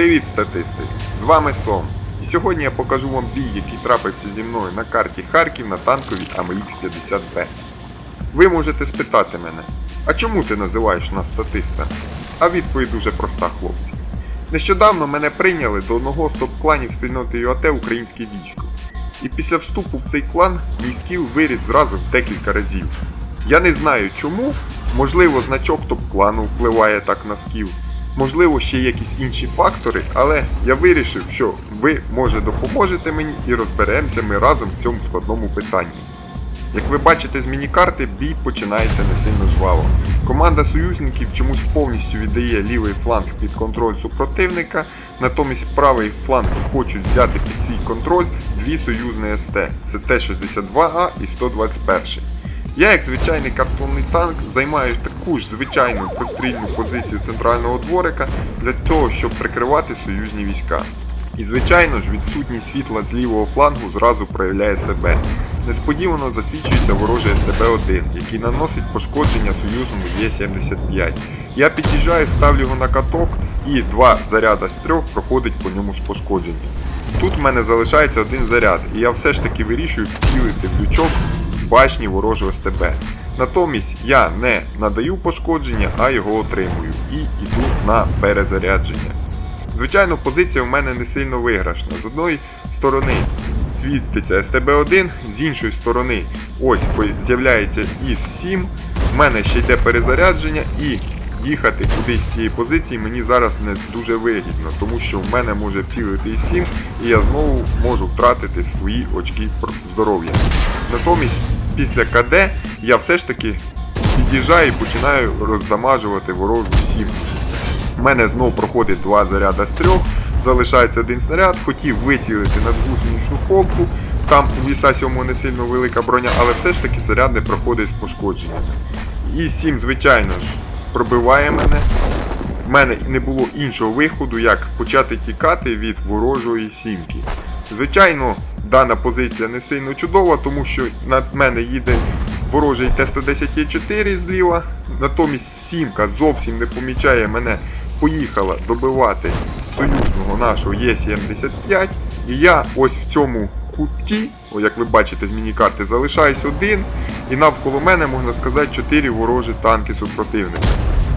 Привіт, статисти! З вами Сом. І сьогодні я покажу вам бій, який трапився зі мною на карті Харків на танковій АМХ-50Б. Ви можете спитати мене, а чому ти називаєш нас статистами? А відповідь дуже проста, хлопці. Нещодавно мене прийняли до одного з топ-кланів спільноти ЮАТ Українське військо. І після вступу в цей клан мій скіл виріс зразу в декілька разів. Я не знаю чому, можливо, значок топ-клану впливає так на скіл, можливо, ще якісь інші фактори, але я вирішив, що ви може допоможете мені і розберемося ми разом в цьому складному питанні. Як ви бачите з міні-карти, бій починається не сильно жваво. Команда союзників чомусь повністю віддає лівий фланг під контроль супротивника, натомість правий фланг хочуть взяти під свій контроль дві союзні СТ. Це Т-62А і 121. Я, як звичайний картонний танк, займаю таку ж звичайну пострільну позицію центрального дворика для того, щоб прикривати союзні війська. І звичайно ж, відсутність світла з лівого флангу зразу проявляє себе. Несподівано засвідчується ворожий СТБ-1, який наносить пошкодження союзному Є-75. Я під'їжджаю, ставлю його на каток і два заряда з трьох проходить по ньому з пошкодженням. Тут в мене залишається один заряд, і я все ж таки вирішую вцілити в лючок башні ворожого СТБ. Натомість я не надаю пошкодження, а його отримую і йду на перезарядження. Звичайно, позиція в мене не сильно виграшна. З одної сторони світиться СТБ-1, з іншої сторони ось з'являється ІС-7, в мене ще йде перезарядження і їхати кудись з цієї позиції мені зараз не дуже вигідно, тому що в мене може вцілити ІС-7 і я знову можу втратити свої очки здоров'я. Натомість після КД я все ж таки під'їжджаю і починаю роздамажувати ворожу сімку. У мене знов проходить два заряда з трьох, залишається один снаряд, хотів вицілити на гусеничну полку. Там у віса 7 не сильно велика броня, але все ж таки заряд не проходить з пошкодженнями. І 7, звичайно ж, пробиває мене. У мене не було іншого виходу, як почати тікати від ворожої сімки. Звичайно, дана позиція не сильно чудова, тому що над мене їде ворожий Т-110Е4 зліва, натомість сімка зовсім не помічає мене, поїхала добивати союзного нашого Є-75, і я ось в цьому куті, о, як ви бачите з міні-карти, залишаюсь один, і навколо мене, можна сказати, 4 ворожі танки супротивника.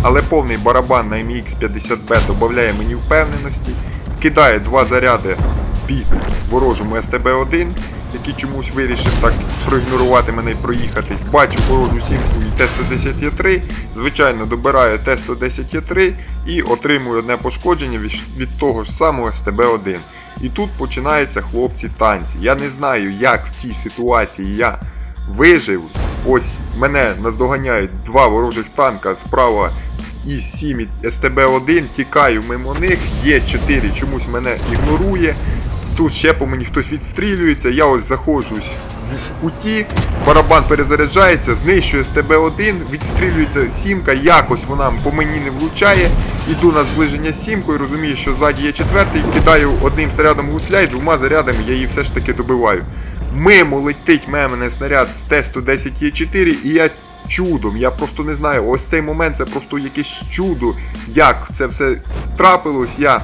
Але повний барабан на MX-50B додає мені впевненості, кидає два заряди бік ворожому СТБ-1, який чомусь вирішив так проігнорувати мене і проїхатись. Бачу ворожу сімку і Т-110Е3, звичайно добираю Т-110Е3 і отримую одне пошкодження від, від того ж самого СТБ-1. І тут починаються хлопці танці. Я не знаю, як в цій ситуації я вижив. Ось мене наздоганяють два ворожих танка справа із 7 СТБ-1, тікаю мимо них, є 4 чомусь мене ігнорує. Тут ще по мені хтось відстрілюється, я ось заходжусь в куті, барабан перезаряджається, знищує СТБ-1, відстрілюється сімка, якось вона по мені не влучає. Іду на зближення з сімкою, розумію, що ззаді є четвертий, кидаю одним снарядом гусля і двома зарядами я її все ж таки добиваю. Мимо летить мене снаряд з Т-110Е4 і я чудом, я просто не знаю, ось цей момент це просто якесь чудо, як це все трапилось, я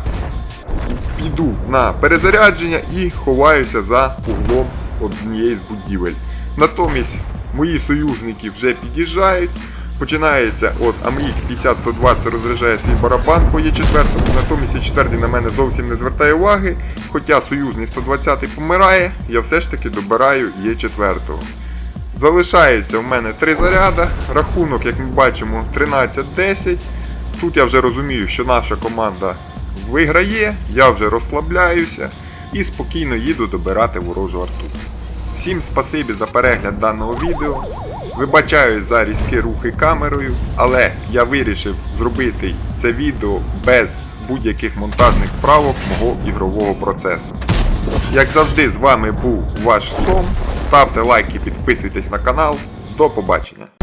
піду на перезарядження і ховаюся за углом однієї з будівель. Натомість мої союзники вже під'їжджають. Починається от АМХ 50-120 розряджає свій барабан по Є4, натомість Є4 на мене зовсім не звертає уваги. Хоча союзний 120 помирає, я все ж таки добираю Є4. Залишається в мене три заряда, рахунок, як ми бачимо, 13-10. Тут я вже розумію, що наша команда виграє, я вже розслабляюся і спокійно їду добирати ворожу арту. Всім спасибі за перегляд даного відео. Вибачаюсь за різкі рухи камерою, але я вирішив зробити це відео без будь-яких монтажних правок мого ігрового процесу. Як завжди, з вами був ваш Сом. Ставте лайки, підписуйтесь на канал. До побачення!